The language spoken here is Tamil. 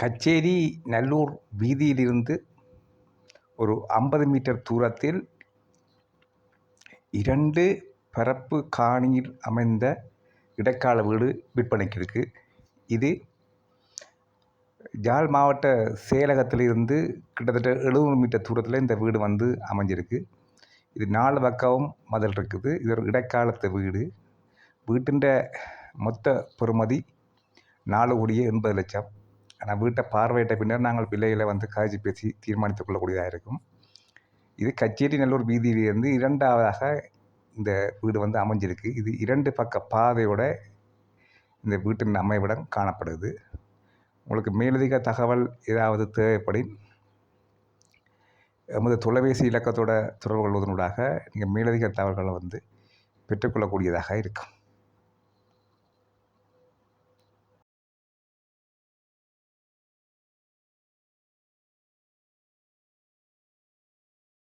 கச்சேரி நல்லூர் வீதியிலிருந்து ஒரு ஐம்பது மீட்டர் தூரத்தில் இரண்டு பரப்பு காணியில் அமைந்த இடைக்கால வீடு விற்பனைக்கு இருக்குது இது ஜால் மாவட்ட செயலகத்திலிருந்து கிட்டத்தட்ட எழுநூறு மீட்டர் தூரத்தில் இந்த வீடு வந்து அமைஞ்சிருக்கு. இது நாலு பக்கமும் மதில் இருக்குது. இது ஒரு இடைக்காலத்து வீடு. வீட்டின் மொத்த பெறுமதி நாலு கோடியே எண்பது லட்சம். ஆனால் வீட்டை பார்வையிட்ட பின்னர் நாங்கள் பிள்ளைகளை வந்து காய்ச்சி பேசி தீர்மானித்துக் கொள்ளக்கூடியதாக இருக்கும். இது கச்சேரி நல்லூர் வீதியிலிருந்து இரண்டாவதாக இந்த வீடு வந்து அமைஞ்சிருக்கு. இது இரண்டு பக்க பாதையோட இந்த வீட்டின் அமைவிடம் காணப்படுது. உங்களுக்கு மேலதிக தகவல் ஏதாவது தேவைப்படின் எமது தொலைபேசி இலக்கத்தோட தொடர்பு கொள்வதனூடாக நீங்கள் மேலதிக தகவல்களை வந்து பெற்றுக்கொள்ளக்கூடியதாக இருக்கும்.